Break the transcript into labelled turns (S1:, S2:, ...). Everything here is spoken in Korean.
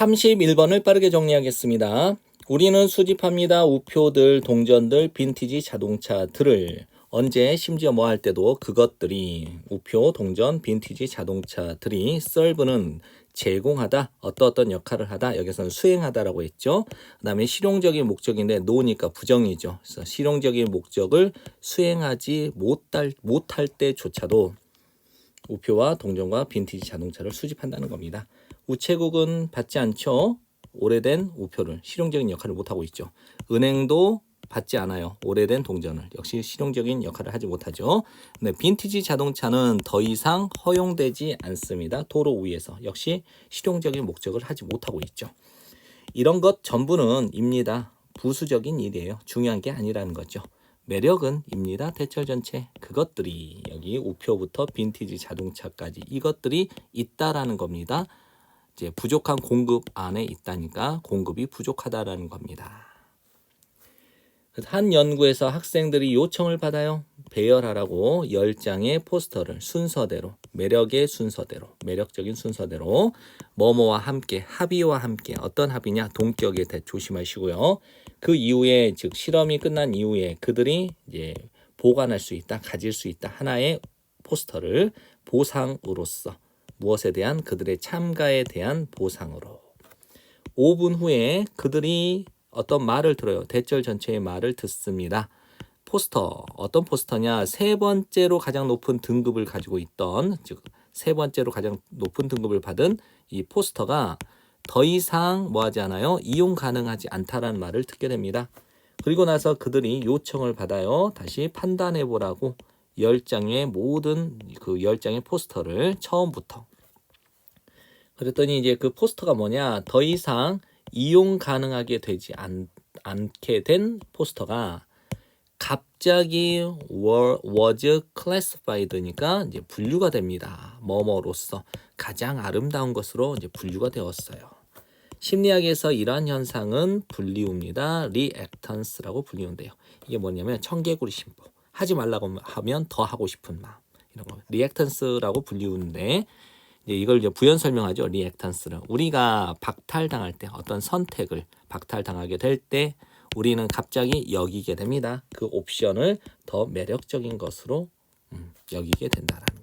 S1: 31번을 빠르게 정리하겠습니다. 우리는 수집합니다. 우표들, 동전들, 빈티지 자동차들을 언제 심지어 뭐 할 때도 그것들이 우표, 동전, 빈티지 자동차들이 썰브는 제공하다, 어떤 어떤 역할을 하다, 여기서는 수행하다라고 했죠. 그 다음에 실용적인 목적인데 노니까 부정이죠. 그래서 실용적인 목적을 수행하지 못할, 못할 때조차도 우표와 동전과 빈티지 자동차를 수집한다는 겁니다. 우체국은 받지 않죠. 오래된 우표를 실용적인 역할을 못하고 있죠. 은행도 받지 않아요. 오래된 동전을 역시 실용적인 역할을 하지 못하죠. 네, 빈티지 자동차는 더 이상 허용되지 않습니다. 도로 위에서 역시 실용적인 목적을 하지 못하고 있죠. 이런 것 전부는 입니다. 부수적인 일이에요. 중요한 게 아니라는 거죠. 매력은 입니다. 대철 전체 그것들이 여기 우표부터 빈티지 자동차까지 이것들이 있다라는 겁니다. 이제 부족한 공급 안에 있다니까 공급이 부족하다라는 겁니다. 한 연구에서 학생들이 요청을 받아요. 배열하라고 10장의 포스터를 순서대로, 매력의 순서대로, 매력적인 순서대로, 뭐뭐와 함께, 합의와 함께, 어떤 합의냐? 동격에 대 조심하시고요. 그 이후에, 즉, 실험이 끝난 이후에 그들이 이제 보관할 수 있다, 가질 수 있다. 하나의 포스터를 보상으로서, 무엇에 대한 그들의 참가에 대한 보상으로. 5분 후에 그들이 어떤 말을 들어요. 대절 전체의 말을 듣습니다. 포스터 어떤 포스터냐 세 번째로 가장 높은 등급을 가지고 있던 즉 세 번째로 가장 높은 등급을 받은 이 포스터가 더 이상 뭐 하지 않아요 이용 가능하지 않다라는 말을 듣게 됩니다. 그리고 나서 그들이 요청을 받아요. 다시 판단해 보라고 열 장의 모든 그 열 장의 포스터를 처음부터 그랬더니 이제 그 포스터가 뭐냐 더 이상 이용 가능하게 되지 않, 않게 된 포스터가 갑자기 was classified니까 이제 분류가 됩니다. 뭐뭐로서 가장 아름다운 것으로 이제 분류가 되었어요. 심리학에서 이러한 현상은 분리우입니다. reactance라고 불리운데요. 이게 뭐냐면 청개구리 심보. 하지 말라고 하면 더 하고 싶은 마음. 이런 거. reactance라고 불리우는데 이걸 이제 부연 설명하죠. 리액탄스를. 우리가 박탈당할 때 어떤 선택을 박탈당하게 될 때 우리는 갑자기 여기게 됩니다. 그 옵션을 더 매력적인 것으로 음, 여기게 된다라는.